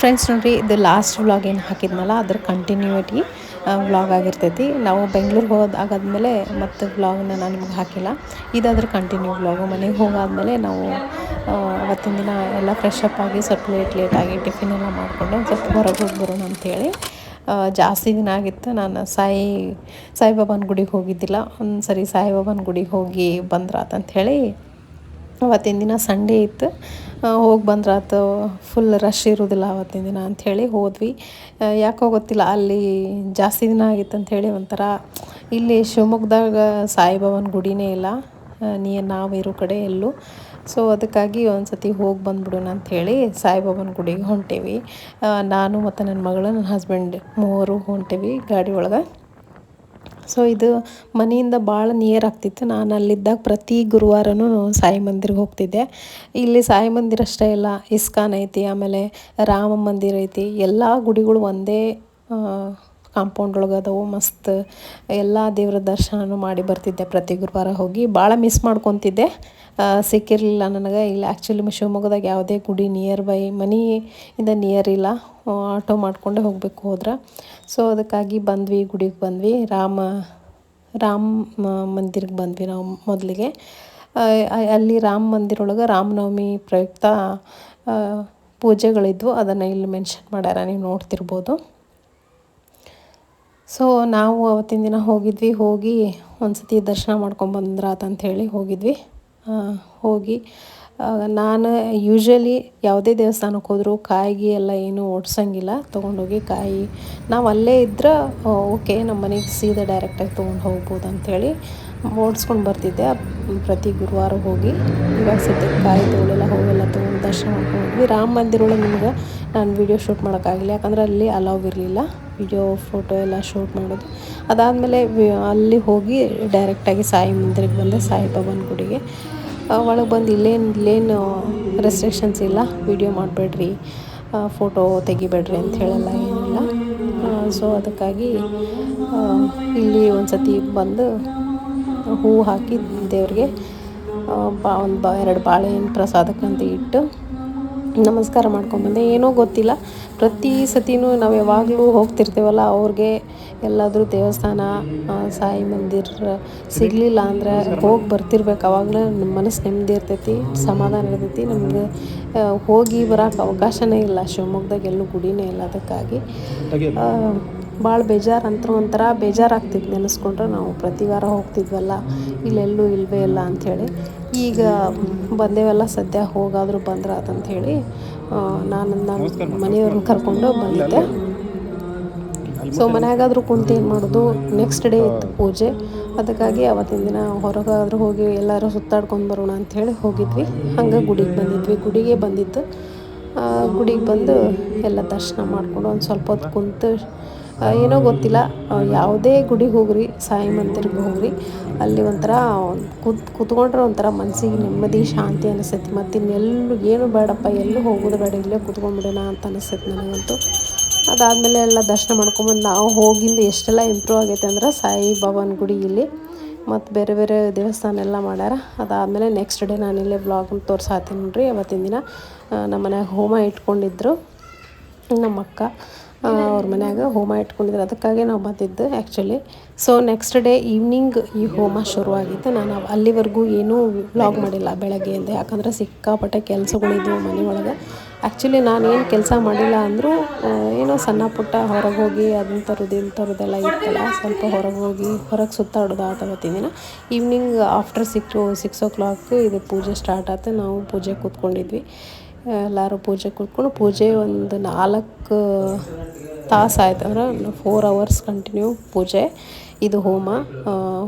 Friends ನೋಡಿರಿ, ಇದು last vlog ಏನು ಹಾಕಿದ್ನಲ್ಲ, ಅದ್ರ ಕಂಟಿನ್ಯೂಟಿ ವ್ಲಾಗ್ ಆಗಿರ್ತೈತಿ. ನಾವು ಬೆಂಗ್ಳೂರಿಗೆ ಹೋದಾಗಾದ್ಮೇಲೆ ಮತ್ತು ವ್ಲಾಗ್ನ ನಾನು ನಿಮ್ಗೆ ಹಾಕಿಲ್ಲ. ಇದಾದ್ರ ಕಂಟಿನ್ಯೂ ವ್ಲಾಗು ಮನೆಗೆ ಹೋಗಾದ್ಮೇಲೆ ನಾವು ಅವತ್ತಿನ ದಿನ ಎಲ್ಲ ಫ್ರೆಶ್ ಅಪ್ ಆಗಿ ಸ್ವಲ್ಪ ಲೇಟ್ ಲೇಟಾಗಿ ಟಿಫಿನ್ ಎಲ್ಲ ಮಾಡಿಕೊಂಡು ಸ್ವಲ್ಪ ಹೊರಗೆ ಹೋಗಿ ಬರೋಣ ಅಂಥೇಳಿ ಜಾಸ್ತಿ ದಿನ ಆಗಿತ್ತು. ನಾನು ಸಾಯಿ, ಸಾಯಿಬಾಬಾನ ಗುಡಿಗೆ ಹೋಗಿದ್ದಿಲ್ಲ. ಒಂದು ಸರಿ ಸಾಯಿಬಾಬಾನ ಗುಡಿಗೆ ಹೋಗಿ ಬಂದ್ರಾತಂಥೇಳಿ ಅವತ್ತಿನ ದಿನ ಸಂಡೇ ಇತ್ತು. ಹೋಗಿ ಬಂದ್ರೆ ಆತು ಫುಲ್ ರಶ್ ಇರೋದಿಲ್ಲ ಅವತ್ತಿನ ದಿನ ಅಂಥೇಳಿ ಹೋದ್ವಿ. ಯಾಕೋ ಗೊತ್ತಿಲ್ಲ, ಅಲ್ಲಿ ಜಾಸ್ತಿ ದಿನ ಆಗಿತ್ತು ಅಂಥೇಳಿ ಒಂಥರ ಇಲ್ಲಿ ಶಿವಮೊಗ್ಗದಾಗ ಸಾಯಿಬಾಬನ ಗುಡಿನೇ ಇಲ್ಲ. ನೀ, ನಾವು ಇರೋ ಕಡೆ ಎಲ್ಲೂ. ಸೊ ಅದಕ್ಕಾಗಿ ಒಂದು ಸತಿ ಹೋಗಿ ಬಂದ್ಬಿಡೋಣ ಅಂಥೇಳಿ ಸಾಯಿಬಾಬನ ಗುಡಿಗೆ ಹೊಂಟೇವಿ. ನಾನು ಮತ್ತು ನನ್ನ ಮಗಳು ನನ್ನ ಹಸ್ಬೆಂಡ್ ಮೂವರು ಹೊಂಟೇವಿ ಗಾಡಿ ಒಳಗೆ. ಸೊ ಇದು ಮನೆಯಿಂದ ಭಾಳ ನಿಯರ್ ಆಗ್ತಿತ್ತು. ನಾನು ಅಲ್ಲಿದ್ದಾಗ ಪ್ರತಿ ಗುರುವಾರನೂ ಸಾಯಿ ಮಂದಿರಕ್ಕೆ ಹೋಗ್ತಿದ್ದೆ. ಇಲ್ಲಿ ಸಾಯಿ ಮಂದಿರ ಅಷ್ಟೇ ಇಲ್ಲ, ಇಸ್ಕಾನ್ ಐತಿ, ಆಮೇಲೆ ರಾಮ ಮಂದಿರ ಐತಿ. ಎಲ್ಲ ಗುಡಿಗಳು ಒಂದೇ ಕಾಂಪೌಂಡ್ ಒಳಗೆ ಅದಾವು ಮಸ್ತ್ ಎಲ್ಲ ದೇವರ ದರ್ಶನನೂ ಮಾಡಿ ಬರ್ತಿದ್ದೆ ಪ್ರತಿ ಗುರುವಾರ ಹೋಗಿ. ಭಾಳ ಮಿಸ್ ಮಾಡ್ಕೊತಿದ್ದೆ. ಸಿಕ್ಕಿರಲಿಲ್ಲ ನನಗೆ. ಇಲ್ಲಿ ಆ್ಯಕ್ಚುಲಿ ಶಿವಮೊಗ್ಗದಾಗ ಯಾವುದೇ ಗುಡಿ ನಿಯರ್ ಬೈ ಇಂದ ನಿಯರ್ ಇಲ್ಲ. ಆಟೋ ಮಾಡಿಕೊಂಡೇ ಹೋಗಬೇಕು ಹೋದ್ರೆ. ಸೊ ಅದಕ್ಕಾಗಿ ಬಂದ್ವಿ, ಗುಡಿಗೆ ಬಂದ್ವಿ. ರಾಮ ರಾಮ ಮಂದಿರಕ್ಕೆ ಬಂದ್ವಿ ನಾವು ಮೊದಲಿಗೆ. ಅಲ್ಲಿ ರಾಮ ಮಂದಿರ ಒಳಗೆ ರಾಮನವಮಿ ಪ್ರಯುಕ್ತ ಪೂಜೆಗಳಿದ್ವು. ಅದನ್ನು ಇಲ್ಲಿ ಮೆನ್ಷನ್ ಮಾಡ್ಯಾರ, ನೀವು ನೋಡ್ತಿರ್ಬೋದು. ಸೊ ನಾವು ಅವತ್ತಿನ ದಿನ ಹೋಗಿದ್ವಿ, ಹೋಗಿ ಒಂದು ಸತಿ ದರ್ಶನ ಮಾಡ್ಕೊಂಬಂದ್ರಾತ ಹೇಳಿ ಹೋಗಿದ್ವಿ. ಹೋಗಿ ನಾನು ಯೂಶ್ವಲಿ ಯಾವುದೇ ದೇವಸ್ಥಾನಕ್ಕೆ ಹೋದರೂ ಕಾಯಿಗೆ ಎಲ್ಲ ಏನೂ ಓಡಿಸಂಗಿಲ್ಲ ತೊಗೊಂಡೋಗಿ ಕಾಯಿ. ನಾವು ಅಲ್ಲೇ ಇದ್ದರೆ ಓಕೆ ನಮ್ಮ ಮನೆಗೆ ಸೀದಾ ಡೈರೆಕ್ಟಾಗಿ ತೊಗೊಂಡು ಹೋಗ್ಬೋದು ಅಂಥೇಳಿ ಓಡಿಸ್ಕೊಂಡು ಬರ್ತಿದ್ದೆ. ಪ್ರತಿ ಗುರುವಾರ ಹೋಗಿ, ಇವಾಗ ಸದ್ಯಕ್ಕೆ ಕಾಯಿ ತೊಗೊಳೆಲ್ಲ ಹೋಗೆಲ್ಲ ತೊಗೊಂಡು ದರ್ಶನ ಮಾಡ್ಕೊಂಡು ಹೋದ್ವಿ. ರಾಮ ಮಂದಿರ ಒಳಗೆ ನಿಮ್ಗೆ ನಾನು ವೀಡಿಯೋ ಶೂಟ್ ಮಾಡೋಕ್ಕಾಗಲಿಲ್ಲ ಯಾಕಂದ್ರೆ ಅಲ್ಲಿ ಅಲೌವ್ ಇರಲಿಲ್ಲ. ವಿಡಿಯೋ ಫೋಟೋ ಎಲ್ಲ ಶೂಟ್ ಮಾಡೋದು. ಅದಾದಮೇಲೆ ಅಲ್ಲಿ ಹೋಗಿ ಡೈರೆಕ್ಟಾಗಿ ಸಾಯಿ ಮಂದಿರಕ್ಕೆ ಬಂದೆ ಸಾಯಿಬಾಬನ ಗುಡಿಗೆ. ಒಳಗೆ ಬಂದು ಇಲ್ಲೇನು ಇಲ್ಲೇನು ರೆಸ್ಟ್ರಿಕ್ಷನ್ಸ್ ಇಲ್ಲ. ವಿಡಿಯೋ ಮಾಡಬೇಡ್ರಿ. ಫೋಟೋ ತೆಗಿಬೇಡ್ರಿ ಅಂತ ಹೇಳಲ್ಲ ಏನಿಲ್ಲ. ಸೊ ಅದಕ್ಕಾಗಿ ಇಲ್ಲಿ ಒಂದು ಸತಿ ಬಂದು ಹೂ ಹಾಕಿ ದೇವ್ರಿಗೆ ಬಾ, ಒಂದು ಬಾ, ಎರಡು ಬಾಳೆಹಣ್ಣು ಪ್ರಸಾದಕ್ಕಂತ ಇಟ್ಟು ನಮಸ್ಕಾರ ಮಾಡ್ಕೊಂಡ್ಬಂದೆ ಏನೋ ಗೊತ್ತಿಲ್ಲ. ಪ್ರತಿ ಸತಿನೂ ನಾವು ಯಾವಾಗಲೂ ಹೋಗ್ತಿರ್ತೀವಲ್ಲ ಅವ್ರಿಗೆ ಎಲ್ಲಾದರೂ ದೇವಸ್ಥಾನ ಸಾಯಿ ಮಂದಿರ ಸಿಗಲಿಲ್ಲ ಅಂದ್ರೆ ಹೋಗಿ ಬರ್ತಿರ್ಬೇಕು. ಅವಾಗಲೇ ನಮ್ಮ ಮನಸ್ಸು ನೆಮ್ಮದಿ ಇರ್ತೈತಿ ಸಮಾಧಾನ ಇರ್ತೈತಿ. ನಮಗೆ ಹೋಗಿ ಬರೋಕೆ ಅವಕಾಶನೇ ಇಲ್ಲ. ಶಿವಮೊಗ್ಗದಾಗ ಎಲ್ಲೂ ಗುಡಿನೇ ಇಲ್ಲ ಅದಕ್ಕಾಗಿ. ಭಾಳ ಬೇಜಾರು ಅಂತ ಒಂಥರ ಬೇಜಾರಾಗ್ತಿತ್ತು ನೆನೆಸ್ಕೊಂಡ್ರೆ ನಾವು. ಪ್ರತಿ ವಾರ ಹೋಗ್ತಿದ್ವಲ್ಲ, ಇಲ್ಲೆಲ್ಲೂ ಇಲ್ಲವೇ ಇಲ್ಲ ಅಂಥೇಳಿ ಈಗ ಬಂದೇವಲ್ಲ, ಸದ್ಯ ಹೋಗಾದರೂ ಬಂದ್ರೆ ಹೇಳಿ ನಾನು ನನ್ನ ಮನೆಯವ್ರನ್ನ ಕರ್ಕೊಂಡು ಬಂದಿದ್ದೆ. ಸೊ ಮನೆಯಾಗಾದರೂ ಕುಂತು ಏನು ಮಾಡೋದು? ನೆಕ್ಸ್ಟ್ ಡೇ ಇತ್ತು ಪೂಜೆ. ಅದಕ್ಕಾಗಿ ಅವತ್ತಿನ ದಿನ ಹೊರಗಾದರೂ ಹೋಗಿ ಎಲ್ಲರೂ ಸುತ್ತಾಡ್ಕೊಂಡು ಬರೋಣ ಅಂಥೇಳಿ ಹೋಗಿದ್ವಿ. ಹಂಗೆ ಗುಡಿಗೆ ಬಂದಿದ್ವಿ. ಗುಡಿಗೆ ಬಂದಿತ್ತು. ಗುಡಿಗೆ ಬಂದು ಎಲ್ಲ ದರ್ಶನ ಮಾಡಿಕೊಂಡು ಒಂದು ಸ್ವಲ್ಪ ಹೊತ್ತು ಕುಂತು ಏನೋ ಗೊತ್ತಿಲ್ಲ. ಯಾವುದೇ ಗುಡಿಗೆ ಹೋಗ್ರಿ, ಸಾಯಿ ಮಂದಿರಕ್ಕೆ ಹೋಗ್ರಿ. ಅಲ್ಲಿ ಒಂಥರ ಕೂತ್, ಕೂತ್ಕೊಂಡ್ರೆ ಒಂಥರ ಮನಸ್ಸಿಗೆ ನೆಮ್ಮದಿ, ಶಾಂತಿ ಅನಿಸ್ತೈತಿ. ಮತ್ತು ಇನ್ನೆಲ್ಲೂ ಏನು ಬೇಡಪ್ಪ, ಎಲ್ಲೂ ಹೋಗೋದು ಬೇಡ, ಇಲ್ಲೇ ಕೂತ್ಕೊಂಡ್ಬಿಡೋಣ ಅಂತ ಅನಿಸ್ತೈತಿ ನನಗಂತೂ. ಅದಾದಮೇಲೆ ಎಲ್ಲ ದರ್ಶನ ಮಾಡ್ಕೊಂಬಂದು ನಾವು ಹೋಗಿಂದ ಎಷ್ಟೆಲ್ಲ ಇಂಪ್ರೂವ್ ಆಗೈತೆ ಅಂದ್ರೆ ಸಾಯಿ ಬಾಬಾನ ಗುಡಿ ಇಲ್ಲಿ. ಮತ್ತು ಬೇರೆ ಬೇರೆ ದೇವಸ್ಥಾನ ಎಲ್ಲ ಮಾಡ್ಯಾರ. ಅದಾದಮೇಲೆ ನೆಕ್ಸ್ಟ್ ಡೇ ನಾನು ಇಲ್ಲೇ ಬ್ಲಾಗ್ನ ತೋರ್ಸಾತೀನಿ ನೋಡ್ರಿ. ಅವತ್ತಿನ ದಿನ ನಮ್ಮ ಮನ್ಯಾಗ ಹೋಮ ಇಟ್ಕೊಂಡಿದ್ರು. ನಮ್ಮ ಅಕ್ಕ ಅವ್ರ ಮನ್ಯಾಗ ಹೋಮ ಇಟ್ಕೊಂಡಿದ್ರು ಅದಕ್ಕಾಗಿ ನಾವು ಬಂದಿದ್ದು actually so next day evening ಈ ಹೋಮ ಶುರುವಾಗಿತ್ತು. ನಾನು ಅಲ್ಲಿವರೆಗೂ ಏನೂ ವ್ಲಾಗ್ ಮಾಡಿಲ್ಲ ಬೆಳಗ್ಗೆಯಿಂದ. ಯಾಕಂದ್ರೆ ಸಿಕ್ಕಾಪಟ್ಟೆ ಕೆಲಸಗಳಿದ್ವು ಮನೆಯೊಳಗೆ. ಆ್ಯಕ್ಚುಲಿ ಏನು ಕೆಲಸ ಮಾಡಿಲ್ಲ ಅಂದರೂ ಏನೋ ಸಣ್ಣ ಪುಟ್ಟ ಹೊರಗೆ ಹೋಗಿ ಅದನ್ನ ತರೋದು ಇಲ್ಲಿ ತರೋದೆಲ್ಲ ಇತ್ತಲ್ಲ. ಸ್ವಲ್ಪ ಹೊರಗೆ ಹೋಗಿ ಹೊರಗೆ ಸುತ್ತಾಡೋದು ಆ ತಗೋತಿದ್ದೀನ ದಿನ evening after six six o'clock ಇದು ಪೂಜೆ ಸ್ಟಾರ್ಟ್ ಆಯ್ತು ನಾವು ಪೂಜೆ ಕೂತ್ಕೊಂಡಿದ್ವಿ. ಎಲ್ಲರೂ ಪೂಜೆ ಕೂತ್ಕೊಂಡು ಪೂಜೆ ಒಂದು ನಾಲ್ಕು ತಾಸು ಆಯ್ತು ಅಂದ್ರೆ ಫೋರ್ ಅವರ್ಸ್ ಕಂಟಿನ್ಯೂ ಪೂಜೆ. ಇದು ಹೋಮ.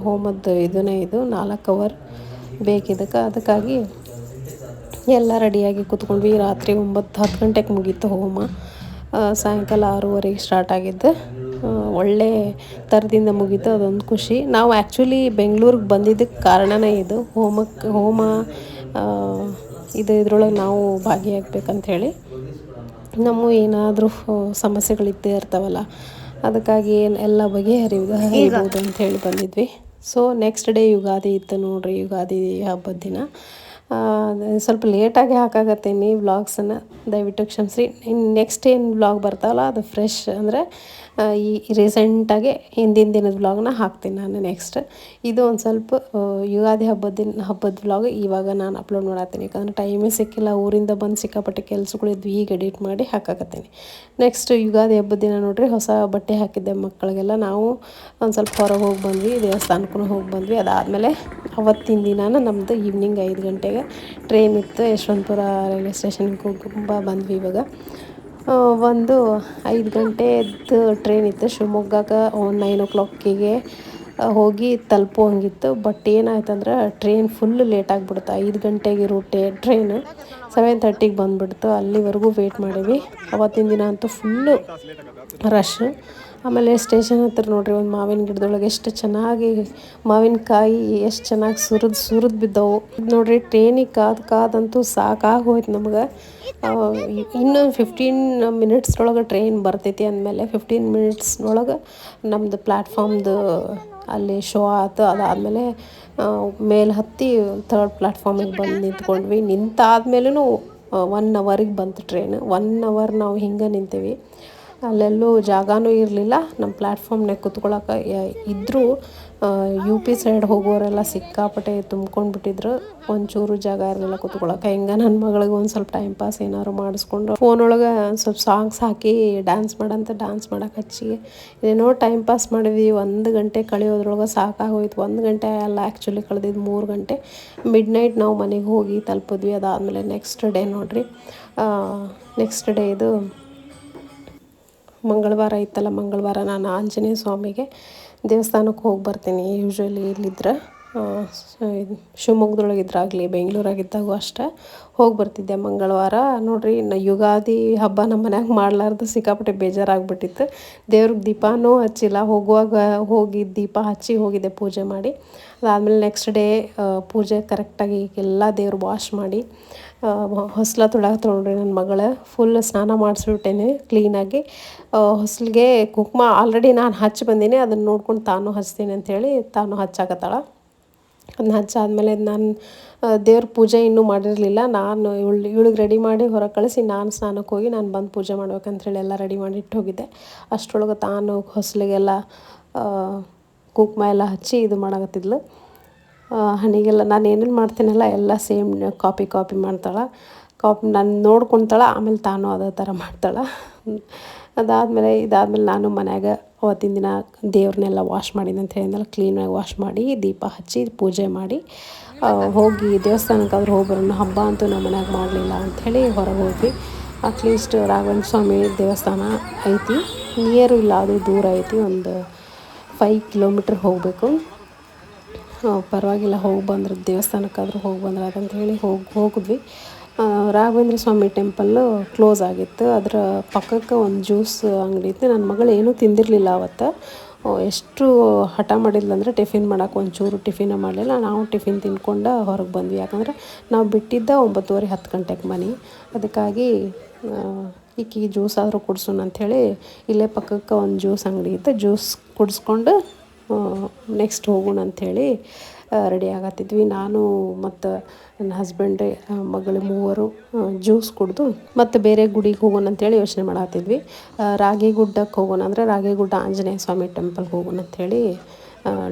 ಹೋಮದ್ದು ಇದನ್ನೇ ಇದು, ನಾಲ್ಕು ಅವರ್ ಬೇಕಿದ್ದಕ್ಕೆ. ಅದಕ್ಕಾಗಿ ಎಲ್ಲ ರೆಡಿಯಾಗಿ ಕೂತ್ಕೊಂಡ್ವಿ. ರಾತ್ರಿ ಒಂಬತ್ತು, ಹತ್ತು ಗಂಟೆಗೆ ಮುಗೀತು ಹೋಮ. ಸಾಯಂಕಾಲ ಆರೂವರೆಗೆ ಸ್ಟಾರ್ಟ್ ಆಗಿದ್ದು. ಒಳ್ಳೆ ಥರದಿಂದ ಮುಗೀತು. ಅದೊಂದು ಖುಷಿ. ನಾವು ಆ್ಯಕ್ಚುಲಿ ಬೆಂಗಳೂರಿಗೆ ಬಂದಿದ್ದಕ್ಕೆ ಕಾರಣನೇ ಇದು. ಹೋಮಕ್ಕೆ, ಹೋಮ ಇದು ಇದ್ರೊಳಗೆ ನಾವು ಭಾಗಿಯಾಗಬೇಕಂತ ಹೇಳಿ ನಮ್ಮ ಏನಾದರೂ ಸಮಸ್ಯೆಗಳಿದ್ದೇ ಇರ್ತಾವಲ್ಲ ಅದಕ್ಕಾಗಿ ಏನು ಎಲ್ಲ ಬಗೆಹರಿಯುವುದು ಅಂತ ಹೇಳಿ ಬಂದಿದ್ವಿ. ಸೊ ನೆಕ್ಸ್ಟ್ ಡೇ ಯುಗಾದಿ ಇತ್ತು ನೋಡ್ರಿ ಯುಗಾದಿ ಹಬ್ಬದ ದಿನ. ಸ್ವಲ್ಪ ಲೇಟಾಗಿ ಹಾಕಾಗತ್ತೀನಿ ವ್ಲಾಗ್ಸನ್ನು ದಯವಿಟ್ಟು ಕ್ಷಮಿಸಿ ಇನ್ನು ನೆಕ್ಸ್ಟ್ ಏನು ವ್ಲಾಗ್ ಬರ್ತಾವಲ್ಲ ಅದು ಫ್ರೆಶ್ ಅಂದರೆ ಈ ರೀಸೆಂಟಾಗಿ ಹಿಂದಿನ ದಿನದ ವ್ಲಾಗ್ನ ಹಾಕ್ತೀನಿ ನಾನು ನೆಕ್ಸ್ಟ್ ಇದು ಒಂದು ಸ್ವಲ್ಪ ಯುಗಾದಿ ಹಬ್ಬದ ದಿನ, ಹಬ್ಬದ ವ್ಲಾಗ್ ಇವಾಗ ನಾನು ಅಪ್ಲೋಡ್ ಮಾಡತ್ತೀನಿ. ಯಾಕಂದ್ರೆ ಟೈಮೇ ಸಿಕ್ಕಿಲ್ಲ. ಊರಿಂದ ಬಂದು ಸಿಕ್ಕಾಪಟ್ಟೆ ಕೆಲಸಗಳಿದ್ವು ಈಗ ಎಡಿಟ್ ಮಾಡಿ ಹಾಕಾಕತ್ತೀನಿ. ನೆಕ್ಸ್ಟ್ ಯುಗಾದಿ ಹಬ್ಬದ ದಿನ ನೋಡ್ರಿ, ಹೊಸ ಬಟ್ಟೆ ಹಾಕಿದ್ದೆ ಮಕ್ಕಳಿಗೆಲ್ಲ. ನಾವು ಒಂದು ಸ್ವಲ್ಪ ಹೊರಗೆ ಹೋಗಿ ಬಂದ್ವಿ ದೇವಸ್ಥಾನಕ್ಕೂ ಹೋಗಿ ಬಂದ್ವಿ. ಅದಾದಮೇಲೆ ಅವತ್ತಿನ ದಿನಾನ ನಮ್ಮದು ಈವ್ನಿಂಗ್ ಐದು ಗಂಟೆಗೆ ಟ್ರೈನ್ ಇತ್ತು. ಯಶವಂತಪುರ ರೈಲ್ವೆ ಸ್ಟೇಷನ್ಗೆ ಹೋಗಿ ಬಂದ್ವಿ ಇವಾಗ. ಒಂದು ಐದು ಗಂಟೆದ್ದು ಟ್ರೈನ್ ಇತ್ತು. ಶಿವಮೊಗ್ಗಕ್ಕೆ ನೈನ್ ಓ ಕ್ಲಾಕಿಗೆ ಹೋಗಿ ತಲುಪುವಂಗಿತ್ತು. ಬಟ್ ಏನಾಯ್ತಂದ್ರೆ ಟ್ರೈನ್ ಫುಲ್ ಲೇಟ್ ಆಗಿಬಿಡ್ತು. ಐದು ಗಂಟೆಗೆ ರೂಟೆ ಟ್ರೈನ್ ಸೆವೆನ್ ತರ್ಟಿಗೆ ಬಂದುಬಿಡ್ತು. ಅಲ್ಲಿವರೆಗೂ ವೇಟ್ ಮಾಡೀವಿ ಅವತ್ತಿನ ದಿನ ಅಂತೂ ಫುಲ್ಲು ರಶ್ ಆಮೇಲೆ ಸ್ಟೇಷನ್ ಹತ್ರ ನೋಡ್ರಿ, ಒಂದು ಮಾವಿನ ಗಿಡದೊಳಗೆ ಎಷ್ಟು ಚೆನ್ನಾಗಿ ಮಾವಿನಕಾಯಿ ಎಷ್ಟು ಚೆನ್ನಾಗಿ ಸುರಿದು ಸುರಿದು ಬಿದ್ದವು. ನೋಡ್ರಿ ಟ್ರೇನಿಗೆ ಕಾದು ಕಾದಂತೂ ಸಾಕಾಗಿ ಹೋಯ್ತು ನಮ್ಗೆ. ಇನ್ನೊಂದು ಫಿಫ್ಟೀನ್ ಮಿನಿಟ್ಸ್ನೊಳಗೆ ಟ್ರೈನ್ ಬರ್ತೈತಿ ಅಂದಮೇಲೆ ಫಿಫ್ಟೀನ್ ಮಿನಿಟ್ಸ್ನೊಳಗೆ ನಮ್ಮದು ಪ್ಲ್ಯಾಟ್ಫಾರ್ಮ್ದು ಅಲ್ಲಿ ಶೋ ಆಯ್ತು ಅದಾದಮೇಲೆ ಮೇಲೆ ಹತ್ತಿ ಥರ್ಡ್ ಪ್ಲ್ಯಾಟ್ಫಾರ್ಮಿಗೆ ಬಂದು ನಿಂತ್ಕೊಂಡ್ವಿ. ನಿಂತಾದ್ಮೇಲೂ ಒನ್ ಅವರಿಗೆ ಬಂತು ಟ್ರೈನ್ ಒನ್ ಅವರ್ ನಾವು ಹಿಂಗೆ ನಿಂತೀವಿ. ಅಲ್ಲೆಲ್ಲೂ ಜಾಗನೂ ಇರಲಿಲ್ಲ. ನಮ್ಮ ಪ್ಲ್ಯಾಟ್ಫಾರ್ಮ್ನಾಗ ಕುತ್ಕೊಳ್ಳೋಕೆ ಇದ್ದರೂ ಯು ಪಿ ಸೈಡ್ ಹೋಗೋರೆಲ್ಲ ಸಿಕ್ಕಾಪಟ್ಟೆ ತುಂಬ್ಕೊಂಡು ಬಿಟ್ಟಿದ್ರು ಒಂಚೂರು ಜಾಗ ಇರಲಿಲ್ಲ ಕುತ್ಕೊಳಕ್ಕೆ ಹಿಂಗೆ ನನ್ನ ಮಗಳಿಗೆ ಒಂದು ಸ್ವಲ್ಪ ಟೈಮ್ ಪಾಸ್ ಏನಾದ್ರು ಮಾಡಿಸ್ಕೊಂಡು ಫೋನೊಳಗೆ ಸ್ವಲ್ಪ ಸಾಂಗ್ಸ್ ಹಾಕಿ ಡ್ಯಾನ್ಸ್ ಮಾಡಂತ ಡ್ಯಾನ್ಸ್ ಮಾಡೋಕೆ ಹಚ್ಚಿ. ಏನೋ ಟೈಮ್ ಪಾಸ್ ಮಾಡಿದ್ವಿ. ಒಂದು ಗಂಟೆ ಕಳೆಯೋದ್ರೊಳಗೆ ಸಾಕಾಗೋಯ್ತು. ಒಂದು ಗಂಟೆ ಅಲ್ಲ ಆ್ಯಕ್ಚುಲಿ ಕಳೆದಿದ್ದು ಮೂರು ಗಂಟೆ. ಮಿಡ್ ನೈಟ್ ನಾವು ಮನೆಗೆ ಹೋಗಿ ತಲುಪಿದ್ವಿ. ಅದಾದಮೇಲೆ ನೆಕ್ಸ್ಟ್ ಡೇ ನೋಡಿರಿ. ನೆಕ್ಸ್ಟ್ ಡೇ ಇದು ಮಂಗಳವಾರ ಇತ್ತಲ್ಲ ಮಂಗಳವಾರ ನಾನು ಆಂಜನೇಯ ಸ್ವಾಮಿಗೆ ದೇವಸ್ಥಾನಕ್ಕೆ ಹೋಗಿ ಬರ್ತೀನಿ. ಯೂಶ್ವಲಿ ಇಲ್ಲಿದ್ರೆ ಶಿವಮೊಗ್ಗದೊಳಗಿದ್ರಾಗಲಿ ಬೆಂಗಳೂರಾಗಿದ್ದಾಗೂ ಅಷ್ಟೇ. ಹೋಗಿ ಬರ್ತಿದ್ದೆ ಮಂಗಳವಾರ. ನೋಡಿರಿ ಇನ್ನು ಯುಗಾದಿ ಹಬ್ಬ ನಮ್ಮ ಮನ್ಯಾಗ ಮಾಡ್ಲಾರ್ದು ಸಿಕ್ಕಾಪಟ್ಟೆ ಬೇಜಾರಾಗ್ಬಿಟ್ಟಿತ್ತು. ದೇವ್ರಿಗೆ ದೀಪನೂ ಹಚ್ಚಿಲ್ಲ. ಹೋಗುವಾಗ ಹೋಗಿ ದೀಪ ಹಚ್ಚಿ ಹೋಗಿದ್ದೆ ಪೂಜೆ ಮಾಡಿ. ಅದಾದಮೇಲೆ ನೆಕ್ಸ್ಟ್ ಡೇ ಪೂಜೆ ಕರೆಕ್ಟಾಗಿ ಎಲ್ಲ ದೇವ್ರು ವಾಶ್ ಮಾಡಿ ಹೊಸಲ ತೊಳಗೆ ತೊಗೊಂಡ್ರಿ ನನ್ನ ಮಗಳ. ಫುಲ್ ಸ್ನಾನ ಮಾಡಿಸ್ಬಿಟ್ಟೇನೆ ಕ್ಲೀನಾಗಿ ಹೊಸಲಿಗೆ ಕುಂಕುಮ ಆಲ್ರೆಡಿ ನಾನು ಹಚ್ಚಿ ಬಂದೀನಿ. ಅದನ್ನು ನೋಡ್ಕೊಂಡು ತಾನು ಹಚ್ತೀನಿ ಅಂಥೇಳಿ ತಾನು ಹಚ್ಚಾಕತ್ತಾಳ. ಅದನ್ನ ಹಚ್ಚಾದ್ಮೇಲೆ ನಾನು ದೇವ್ರ ಪೂಜೆ ಇನ್ನೂ ಮಾಡಿರಲಿಲ್ಲ. ನಾನು ಇವಳು, ಇವಳಿಗೆ ರೆಡಿ ಮಾಡಿ ಹೊರಗೆ ಕಳಿಸಿ ನಾನು ಸ್ನಾನಕ್ಕೆ ಹೋಗಿ ನಾನು ಬಂದು ಪೂಜೆ ಮಾಡ್ಬೇಕಂತೇಳಿ ಎಲ್ಲ ರೆಡಿ ಮಾಡಿ ಇಟ್ಟು ಹೋಗಿದ್ದೆ ಅಷ್ಟರೊಳಗೆ ತಾನು ಹೊಸಲಿಗೆಲ್ಲ ಕುಂಕುಮ ಎಲ್ಲ ಹಚ್ಚಿ ಇದು ಮಾಡಕತ್ತಿದ್ಲು. ಹಣಿಗೆಲ್ಲ ನಾನು ಏನೇನು ಮಾಡ್ತೀನಲ್ಲ ಎಲ್ಲ ಸೇಮ್ ಕಾಪಿ ಕಾಪಿ ಮಾಡ್ತಾಳೆ. ಕಾಪಿ, ನಾನು ನೋಡ್ಕೊತಾಳೆ, ಆಮೇಲೆ ತಾನು ಅದೇ ಥರ ಮಾಡ್ತಾಳೆ. ಅದಾದಮೇಲೆ ಇದಾದಮೇಲೆ ನಾನು ಮನ್ಯಾಗ ಅವತ್ತಿನ ದಿನ ದೇವ್ರನ್ನೆಲ್ಲ ವಾಶ್ ಮಾಡಿದ್ದೆ ಅಂತ ಹೇಳಿದ್ನಲ್ಲ ಕ್ಲೀನಾಗಿ ವಾಶ್ ಮಾಡಿ, ದೀಪ ಹಚ್ಚಿ ಪೂಜೆ ಮಾಡಿ ಹೋಗಿ ದೇವಸ್ಥಾನಕ್ಕೆ ಹೋಗಿ ಬರೋಣ, ಹಬ್ಬ ಅಂತೂ ನಮ್ಮ ಮನ್ಯಾಗ ಮಾಡಲಿಲ್ಲ ಅಂಥೇಳಿ ಹೊರಗೆ ಹೋದ್ವಿ. ಅಟ್ಲೀಸ್ಟ್ ರಾಘವೇಂದ್ರ ಸ್ವಾಮಿ ದೇವಸ್ಥಾನ ಐತಿ. ನಿಯರು ಇಲ್ಲ, ಅದು ದೂರ ಐತಿ, ಒಂದು ಫೈವ್ ಕಿಲೋಮೀಟ್ರ್ ಹೋಗಬೇಕು. ಪರವಾಗಿಲ್ಲ, ಹೋಗಿ ಬಂದ್ರೆ ದೇವಸ್ಥಾನಕ್ಕಾದ್ರೂ ಹೋಗಿ ಬಂದ್ರೆ ಅದಂತ ಹೇಳಿ ಹೋಗಿ, ಹೋಗಿದ್ವಿ. ರಾಘವೇಂದ್ರ ಸ್ವಾಮಿ ಟೆಂಪಲ್ಲು ಕ್ಲೋಸ್ ಆಗಿತ್ತು. ಅದರ ಪಕ್ಕಕ್ಕೆ ಒಂದು ಜ್ಯೂಸ್ ಅಂಗಡಿ ಇತ್ತು. ನನ್ನ ಮಗಳು ಏನೂ ತಿಂದಿರಲಿಲ್ಲ ಅವತ್ತು. ಎಷ್ಟು ಹಠ ಮಾಡಿದ್ಲಂದ್ರೆ ಟಿಫಿನ್ ಮಾಡೋಕೆ ಒಂಚೂರು ಟಿಫಿನ ಮಾಡಲಿಲ್ಲ. ನಾವು ಟಿಫಿನ್ ತಿನ್ಕೊಂಡು ಹೊರಗೆ ಬಂದ್ವಿ. ಯಾಕಂದ್ರೆ ನಾವು ಬಿಟ್ಟಿದ್ದ ಒಂಬತ್ತುವರೆ ಹತ್ತು ಗಂಟೆಗೆ ಮನೆ. ಅದಕ್ಕಾಗಿ ಈಕಿ ಜ್ಯೂಸ್ ಆದರೂ ಕುಡ್ಸೋಣ ಅಂಥೇಳಿ ಇಲ್ಲೇ ಪಕ್ಕಕ್ಕೆ ಒಂದು ಜ್ಯೂಸ್ ಅಂಗಡಿ ಇತ್ತು. ಜ್ಯೂಸ್ ಕುಡಿಸ್ಕೊಂಡು ನೆಕ್ಸ್ಟ್ ಹೋಗೋಣ ಅಂಥೇಳಿ ರೆಡಿ ಆಗತ್ತಿದ್ವಿ. ನಾನು ಮತ್ತು ನನ್ನ ಹಸ್ಬೆಂಡ್ ಮಗಳು ಮೂವರು ಜ್ಯೂಸ್ ಕುಡಿದು ಮತ್ತು ಬೇರೆ ಗುಡಿಗೆ ಹೋಗೋಣ ಅಂಥೇಳಿ ಯೋಚನೆ ಮಾಡತ್ತಿದ್ವಿ. ರಾಗಿಗುಡ್ಡಕ್ಕೆ ಹೋಗೋಣ ಅಂದರೆ ರಾಗಿಗುಡ್ಡ ಆಂಜನೇಯ ಸ್ವಾಮಿ ಟೆಂಪಲ್ಗೆ ಹೋಗೋಣ ಅಂಥೇಳಿ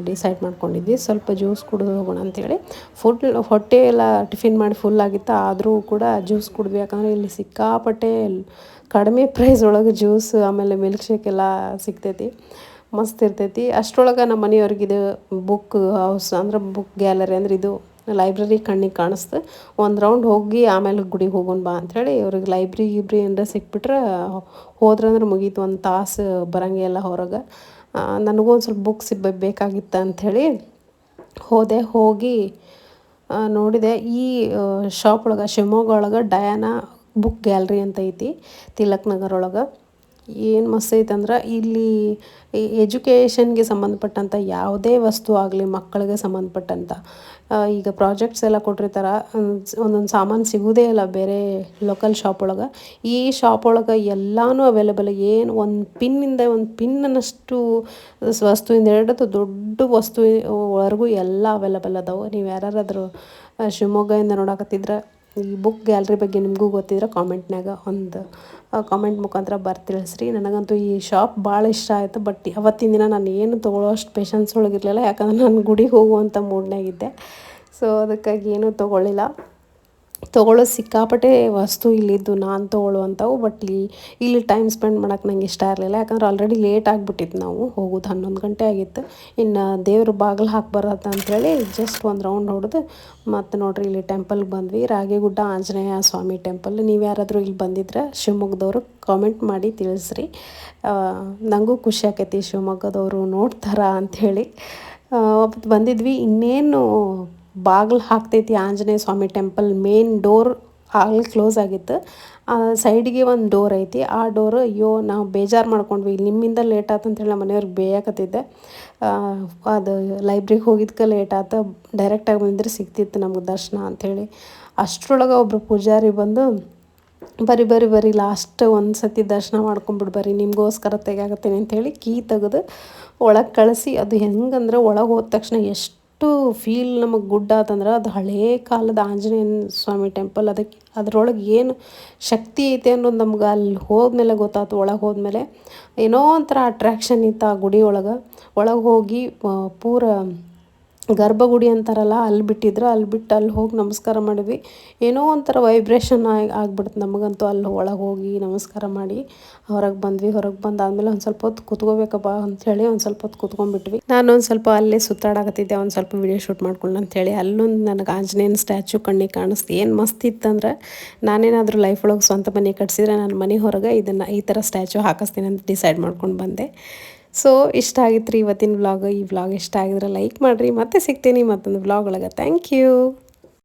ಡಿಸೈಡ್ ಮಾಡ್ಕೊಂಡಿದ್ವಿ. ಸ್ವಲ್ಪ ಜ್ಯೂಸ್ ಕುಡಿದು ಹೋಗೋಣ ಅಂಥೇಳಿ. ಫುಡ್ ಹೊಟ್ಟೆ ಎಲ್ಲ ಟಿಫಿನ್ ಮಾಡಿ ಫುಲ್ ಆಗಿತ್ತು, ಆದರೂ ಕೂಡ ಜ್ಯೂಸ್ ಕುಡಿದ್ವಿ. ಯಾಕಂದರೆ ಇಲ್ಲಿ ಸಿಕ್ಕಾಪಟ್ಟೆ ಕಡಿಮೆ ಪ್ರೈಸ್ ಒಳಗೆ ಜ್ಯೂಸ್ ಆಮೇಲೆ ಮಿಲ್ಕ್ ಶೇಕ್ ಎಲ್ಲ ಸಿಗ್ತೈತಿ. ಮಸ್ತ್ ಇರ್ತೈತಿ. ಅಷ್ಟರೊಳಗೆ ನಮ್ಮ ಮನೆಯವ್ರಿಗೆ ಇದು ಬುಕ್ ಹೌಸ್ ಅಂದ್ರೆ ಬುಕ್ ಗ್ಯಾಲರಿ ಅಂದ್ರೆ ಇದು ಲೈಬ್ರರಿ ಕಣ್ಣಿಗೆ ಕಾಣಿಸ್ತು. ಒಂದು ರೌಂಡ್ ಹೋಗಿ ಆಮೇಲೆ ಗುಡಿಗೆ ಹೋಗೋಣ ಬಾ ಅಂಥೇಳಿ ಇವ್ರಿಗೆ ಲೈಬ್ರಿ ಗಿಬ್ರಿ ಅಂದ್ರೆ ಸಿಕ್ಬಿಟ್ರೆ ಹೋದ್ರಂದ್ರೆ ಮುಗೀತು ಒಂದು ತಾಸು ಬರಂಗೆ ಎಲ್ಲ ಹೊರಗೆ. ನನಗೂ ಒಂದು ಸ್ವಲ್ಪ ಬುಕ್ಸ್ ಬೇಕಾಗಿತ್ತು ಅಂಥೇಳಿ ಹೋದೆ. ಹೋಗಿ ನೋಡಿದೆ ಈ ಶಾಪ್ ಒಳಗೆ ಶಿವಮೊಗ್ಗ ಒಳಗೆ ಡಯಾನಾ ಬುಕ್ ಗ್ಯಾಲ್ರಿ ಅಂತ ಐತಿ, ತಿಲಕ್ ನಗರೊಳಗೆ ಒಳಗೆ. ಏನು ಮಸ್ತ್ ಐತಂದ್ರೆ ಇಲ್ಲಿ ಎಜುಕೇಷನ್ಗೆ ಸಂಬಂಧಪಟ್ಟಂಥ ಯಾವುದೇ ವಸ್ತು ಆಗಲಿ ಮಕ್ಕಳಿಗೆ ಸಂಬಂಧಪಟ್ಟಂಥ ಈಗ ಪ್ರಾಜೆಕ್ಟ್ಸ್ ಎಲ್ಲ ಕೊಟ್ಟಿರ್ತಾರೆ ಒಂದೊಂದು ಸಾಮಾನು ಸಿಗೋದೇ ಇಲ್ಲ ಬೇರೆ ಲೋಕಲ್ ಶಾಪ್ ಒಳಗೆ. ಈ ಶಾಪ್ ಒಳಗೆ ಎಲ್ಲನೂ ಅವೈಲೇಬಲ್ ಏನು ಒಂದು ಪಿನ್ನಿಂದ ಒಂದು ಪಿನ್ನಷ್ಟು ವಸ್ತುವಿಂದ ಹಿಡಿದು ದೊಡ್ಡ ವಸ್ತುವರೆಗೂ ಎಲ್ಲ ಅವೈಲೇಬಲ್ ಅದಾವೆ. ನೀವು ಯಾರಾದ್ರೂ ಶಿವಮೊಗ್ಗದಿಂದ ನೋಡಕತ್ತಿದ್ರೆ ಈ ಬುಕ್ ಗ್ಯಾಲ್ರಿ ಬಗ್ಗೆ ನಿಮಗೂ ಗೊತ್ತಿದ್ರೆ ಕಾಮೆಂಟ್ನಾಗ ಒಂದು ಕಾಮೆಂಟ್ ಮುಖಾಂತರ ಬರ್ದು ತಿಳಿಸ್ರಿ ನನಗಂತೂ ಈ ಶಾಪ್ ಭಾಳ ಇಷ್ಟ ಆಯಿತು ಬಟ್ ಅವತ್ತಿನ ದಿನ ನಾನು ಏನು ತೊಗೊಳ್ಳೋ ಅಷ್ಟು ಪೇಷನ್ಸ್ ಒಳಗಿರಲಿಲ್ಲ ಯಾಕಂದ್ರೆ ನಾನು ಗುಡಿಗೆ ಹೋಗುವಂಥ ಮೂಡ್ನಾಗಿದ್ದೆ ಸೊ ಅದಕ್ಕಾಗಿ ಏನೂ ತೊಗೊಳ್ಳಿಲ್ಲ ತೊಗೊಳ್ಳೋ ಸಿಕ್ಕಾಪಟ್ಟೆ ವಸ್ತು ಇಲ್ಲಿದ್ದು ನಾನು ತೊಗೊಳ್ಳುವಂಥವು ಬಟ್ ಇಲ್ಲಿ ಇಲ್ಲಿ ಟೈಮ್ ಸ್ಪೆಂಡ್ ಮಾಡೋಕೆ ನಂಗೆ ಇಷ್ಟ ಇರಲಿಲ್ಲ. ಯಾಕಂದ್ರೆ ಆಲ್ರೆಡಿ ಲೇಟ್ ಆಗಿಬಿಟ್ಟಿತ್ತು ನಾವು ಹೋಗೋದು, ಹನ್ನೊಂದು ಗಂಟೆ ಆಗಿತ್ತು. ಇನ್ನು ದೇವ್ರ ಬಾಗಿಲು ಹಾಕಿ ಬರತ್ತ ಅಂಥೇಳಿ ಜಸ್ಟ್ ಒಂದು ರೌಂಡ್ ಹೊಡೆದು ಮತ್ತು ನೋಡ್ರಿ ಇಲ್ಲಿ ಟೆಂಪಲ್ಗೆ ಬಂದ್ವಿ. ರಾಗಿಗುಡ್ಡ, ಆಂಜನೇಯ ಸ್ವಾಮಿ ಟೆಂಪಲ್ ನೀವು ಯಾರಾದರೂ ಇಲ್ಲಿ ಬಂದಿದ್ರೆ ಶಿವಮೊಗ್ಗದವರು ಕಾಮೆಂಟ್ ಮಾಡಿ ತಿಳಿಸ್ರಿ. ನನಗೂ ಖುಷಿ ಆಕೈತಿ ಶಿವಮೊಗ್ಗದವರು ನೋಡ್ತಾರ ಅಂಥೇಳಿ ಬಂದಿದ್ವಿ. ಇನ್ನೇನು ಬಾಗಿಲು ಹಾಕ್ತೈತಿ Anjaneya Swamy temple main door ಆಗಲೇ ಕ್ಲೋಸ್ ಆಗಿತ್ತು. ಸೈಡಿಗೆ ಒಂದು ಡೋರ್ ಐತಿ. ಆ ಡೋರ್ ಅಯ್ಯೋ ನಾವು ಬೇಜಾರು ಮಾಡ್ಕೊಂಡ್ವಿ. ನಿಮ್ಮಿಂದ ಲೇಟ್ ಆಯ್ತು ಅಂತೇಳಿ ನಮ್ಮ ಮನೆಯವ್ರಿಗೆ ಬೇಯಕತ್ತಿದ್ದೆ. ಅದು ಲೈಬ್ರಿಗೆ ಹೋಗಿದ್ಕೆ ಲೇಟ್ ಆಯ್ತು ಡೈರೆಕ್ಟಾಗಿ ಬಂದರೆ ಸಿಗ್ತಿತ್ತು ನಮ್ಗೆ ದರ್ಶನ ಅಂಥೇಳಿ ಅಷ್ಟರೊಳಗೆ ಒಬ್ಬರು ಪೂಜಾರಿ ಬಂದು, ಬರಿ ಬರಿ ಬರಿ ಲಾಸ್ಟ್ ಒಂದು ಸತಿ ದರ್ಶನ ಮಾಡ್ಕೊಂಬಿಡು ಬರ್ರಿ ನಿಮಗೋಸ್ಕರ ತೆಗಿಯಾಕತ್ತೀನಿ ಅಂಥೇಳಿ ಕೀ ತೆಗೆದು ಒಳಗೆ ಕಳಿಸಿ. ಅದು ಹೆಂಗಂದ್ರೆ ಒಳಗೆ ಹೋದ ತಕ್ಷಣ ಎಷ್ಟು ಫೀಲ್ ನಮಗೆ ಗುಡ್ ಆತಂದ್ರೆ ಅದು ಹಳೇ ಕಾಲದ ಆಂಜನೇಯನ ಸ್ವಾಮಿ ಟೆಂಪಲ್ ಅದಕ್ಕೆ ಅದರೊಳಗೆ ಏನು ಶಕ್ತಿ ಐತೆ ಅನ್ನೋದು ನಮ್ಗೆ ಅಲ್ಲಿ ಹೋದ್ಮೇಲೆ ಗೊತ್ತಾಯ್ತು ಒಳಗೆ ಹೋದ್ಮೇಲೆ ಏನೋ ಒಂಥರ ಅಟ್ರ್ಯಾಕ್ಷನ್ ಇತ್ತು ಆ ಗುಡಿ ಒಳಗೆ. ಒಳಗೆ ಹೋಗಿ ಪೂರ ಗರ್ಭಗುಡಿ ಅಂತಾರಲ್ಲ, ಅಲ್ಲಿ ಬಿಟ್ಟಿದ್ರು, ಅಲ್ಲಿ ಬಿಟ್ಟು ಅಲ್ಲಿ ಹೋಗಿ ನಮಸ್ಕಾರ ಮಾಡಿದ್ವಿ. ಏನೋ ಒಂಥರ ವೈಬ್ರೇಷನ್ ಆಗಿ, ಆಗ್ಬಿಡ್ತು ನಮಗಂತೂ. ಅಲ್ಲಿ ಒಳಗೆ ಹೋಗಿ ನಮಸ್ಕಾರ ಮಾಡಿ, ಹೊರಗೆ ಬಂದ್ವಿ. ಹೊರಗೆ ಬಂದಾದ್ಮೇಲೆ ಒಂದು ಸ್ವಲ್ಪ ಹೊತ್ತು ಕುತ್ಕೋಬೇಕಪ್ಪ ಅಂಥೇಳಿ ಒಂದು ಸ್ವಲ್ಪ ಹೊತ್ತು ಕುತ್ಕೊಂಡ್ಬಿಟ್ವಿ. ನಾನು ಒಂದು ಸ್ವಲ್ಪ ಅಲ್ಲೇ ಸುತ್ತಾಡಕತ್ತಿದ್ದೆ, ಒಂದು ಸ್ವಲ್ಪ ವಿಡಿಯೋ ಶೂಟ್ ಮಾಡ್ಕೊಂಡು ಅಂಥೇಳಿ ಅಲ್ಲೊಂದು ನನಗೆ ಆಂಜನೇಯನ ಸ್ಟ್ಯಾಚು ಕಣ್ಣಿಗೆ ಕಾಣಿಸ್ತು. ಏನು ಮಸ್ತ್ ಇತ್ತಂದ್ರೆ ನಾನೇನಾದರೂ ಲೈಫ್ ಒಳಗೆ ಸ್ವಂತ ಮನೆ ಕಟ್ಸಿದ್ರೆ ನಾನು ಮನೆ ಹೊರಗೆ ಇದನ್ನು ಈ ಥರ ಸ್ಟ್ಯಾಚು ಹಾಕಿಸ್ತೀನಿ ಅಂತ ಡಿಸೈಡ್ ಮಾಡ್ಕೊಂಡು ಬಂದೆ. ಸೊ ಇಷ್ಟ ಆಗಿತ್ತು ರೀ ಇವತ್ತಿನ ವ್ಲಾಗ್ ಈ ವ್ಲಾಗ್ ಇಷ್ಟ ಆಗಿದ್ರೆ ಲೈಕ್ ಮಾಡಿರಿ. ಮತ್ತೆ ಸಿಗ್ತೀನಿ ಮತ್ತೊಂದು ವ್ಲಾಗ್ ಒಳಗೆ. Thank you